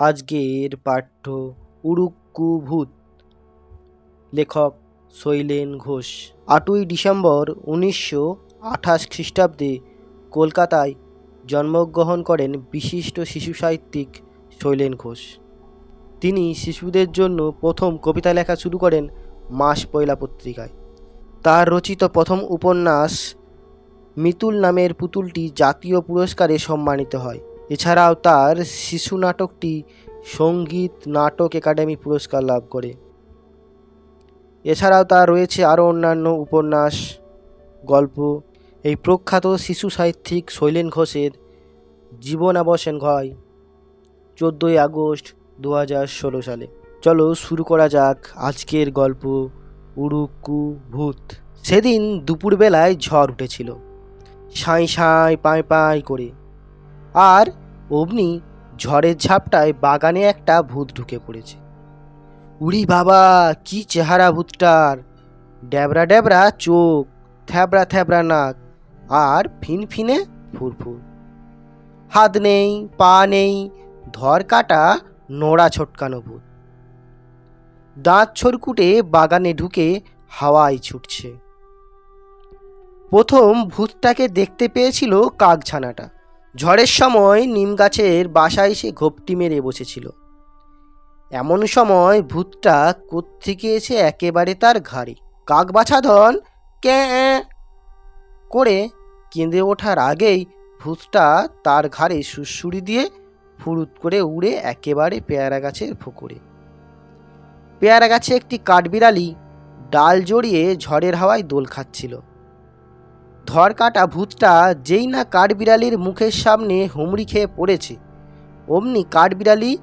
আজকের পাঠ্য উড়ুক্কু ভূত লেখক শৈলেন ঘোষ। আটই ডিসেম্বর উনিশশো আঠাশ খ্রিস্টাব্দে কলকাতায় জন্মগ্রহণ করেন বিশিষ্ট শিশু সাহিত্যিক শৈলেন ঘোষ। তিনি শিশুদের জন্য প্রথম কবিতা লেখা শুরু করেন মাস পয়লা পত্রিকায়। তার রচিত প্রথম উপন্যাস মিতুল নামের পুতুলটি জাতীয় পুরস্কারে সম্মানিত হয়। এছাড়াও তার শিশু নাটকটি সংগীত নাটক একাডেমি পুরস্কার লাভ করে। এছাড়াও তার রয়েছে আরও অন্যান্য উপন্যাস, গল্প। এই প্রখ্যাত শিশু সাহিত্যিক শৈলেন ঘোষের জীবনাবসান হয় চোদ্দোই আগস্ট দু হাজার ষোলো সালে। চলো শুরু করা যাক আজকের গল্প উড়ুকু ভূত। সেদিন দুপুরবেলায় ঝড় উঠেছিল। সাঁই সাঁই পাঁই পাঁই করে। আর অমনি ঝড়ের ঝাপটায় বাগানে একটা ভূত ঢুকে পড়েছে। উড়ি বাবা, কি চেহারা ভূতটার। ড্যাবরা ড্যাবরা চোখ, থ্যাবড়া থ্যাবড়া নাক, আর ফিনফিনে ফুরফুর। হাত নেই, পা নেই, ধর কাটা নোড়া ছটকানো ভূত। দাঁত ছরকুটে বাগানে ঢুকে হাওয়ায় ছুটছে। প্রথম ভূতটাকে দেখতে পেয়েছিল কাকছানাটা ঝড়ের সময় নিম গাছের বাসায় সে ঘোপটি মেরে বসেছিল। এমন সময় ভূতটা কোত্থেকে এসে একেবারে তার ঘাড়ে কাক বাছাধন কে করে কেঁদে ওঠার আগেই ভূতটা তার ঘাড়ে সুড়সুড়ি দিয়ে ফুরুত করে উড়ে একেবারে পেয়ারা গাছের ফোকরে পেয়ারা গাছে একটি কাঠবিড়ালি ডাল জড়িয়ে ঝড়ের হাওয়ায় দোল খাচ্ছিল। ধর কাটা ভূতটা যেই না কাঠবিড়ালির মুখের সামনে হুমড়ি খেয়ে পড়েছে। অমনি কাঠবিড়ালি,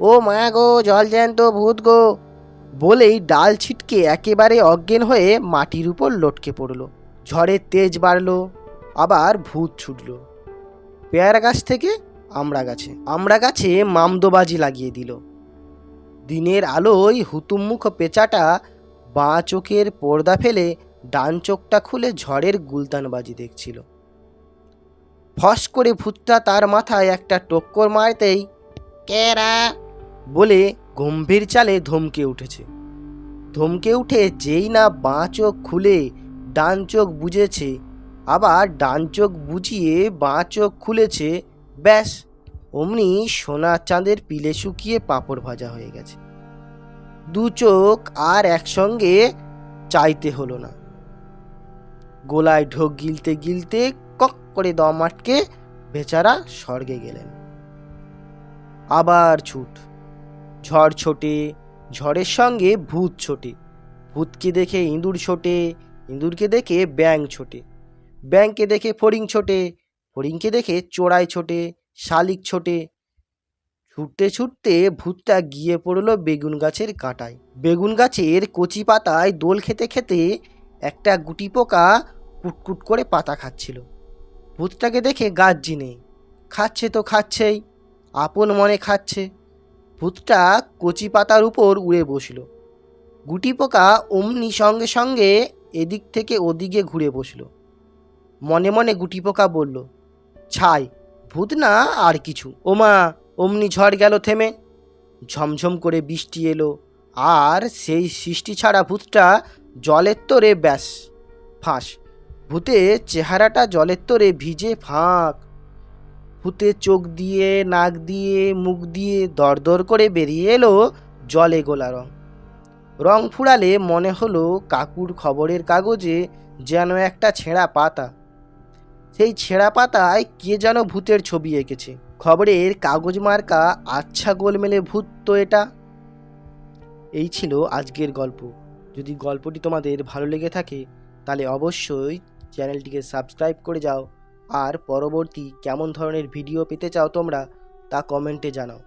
ও মায়া গো, জল জ্যান্ত ভূত গো! বলেই ডাল ছিটকে একেবারে অজ্ঞান হয়ে মাটির উপর লটকে পড়ল। ঝড়ের তেজ বাড়ল, আবার ভূত ছুটল। পেয়ারা গাছ থেকে আমড়া গাছে আমড়া গাছে মামদোবাজি লাগিয়ে দিল। দিনের আলোয় হুতুমমুখ পেঁচাটা বাঁ চোখের পর্দা ফেলে ডান চোখটা খুলে ঝড়ের গুলতানবাজি দেখছিল। ফস করে ভূতটা তার মাথায় একটা টক্কর মারতেই কেরা বলে গম্ভীর চালে ধমকে উঠেছে। ধমকে উঠে যেই না বাঁ চোখ খুলে ডান চোখ বুঝেছে আবার ডান চোখ বুঝিয়ে বাঁ চোখ খুলেছে, ব্যাস, অমনি সোনা চাঁদের পিলে শুকিয়ে পাঁপড় ভাজা হয়ে গেছে। দু চোখ আর একসঙ্গে চাইতে হলো না। গোলায় ঢোক গিলতে গিলতে কক করে দম আটকে বেচারা স্বর্গে গেলেন। আবার ছুট। ঝড় ছোটে, ঝড়ের সঙ্গে ভূত ছোটে। ভূতকে দেখে ইঁদুর ছোটে, ইঁদুরকে দেখে ব্যাং ছোটে। ব্যাংকে দেখে ফড়িং ছোটে, ফড়িংকে দেখে চোরাই ছোটে, শালিক ছোটে। ছুটতে ছুটতে ভূতটা গিয়ে পড়ল বেগুন গাছের কাঁটায়। বেগুন গাছের কচি পাতায় দোল খেতে খেতে একটা গুটি পোকা কুটকুট করে পাতা খাচ্ছিল। ভূতটাকে দেখে গাছ নেই। খাচ্ছে তো খাচ্ছেই, আপন মনে খাচ্ছে। ভূতটা কচি পাতার উপর উড়ে বসল। গুটি পোকা অমনি সঙ্গে সঙ্গে এদিক থেকে ওদিকে ঘুরে বসল। মনে মনে গুটি পোকা বলল, ছাই, ভূত না আর কিছু? ওমা, অমনি ঝড় গেল থেমে। ঝমঝম করে বৃষ্টি এলো, আর সেই সৃষ্টি ছাড়া ভূতটা জলের তোরে ব্যাস, ফাঁস। ভূতের চেহারাটা জলের তোরে ভিজে ফাঁক। ভূতে চোখ দিয়ে, নাক দিয়ে, মুখ দিয়ে দরদর করে বেরিয়ে এলো জলে গোলা রং। রং ফুরালে মনে হলো কাকুর খবরের কাগজে যেন একটা ছেঁড়া পাতা। সেই ছেঁড়া পাতায় কে যেন ভূতের ছবি এঁকেছে। খবরের কাগজ মার্কা আচ্ছা গোলমেলে ভূত তো এটা। এই ছিল আজকের গল্প। যদি গল্পটি তোমাদের ভালো লেগে থাকে, তাহলে অবশ্যই চ্যানেলটিকে সাবস্ক্রাইব করে যাও। আর পরবর্তী কেমন ধরনের ভিডিও পেতে চাও তোমরা, তা কমেন্টে জানাও।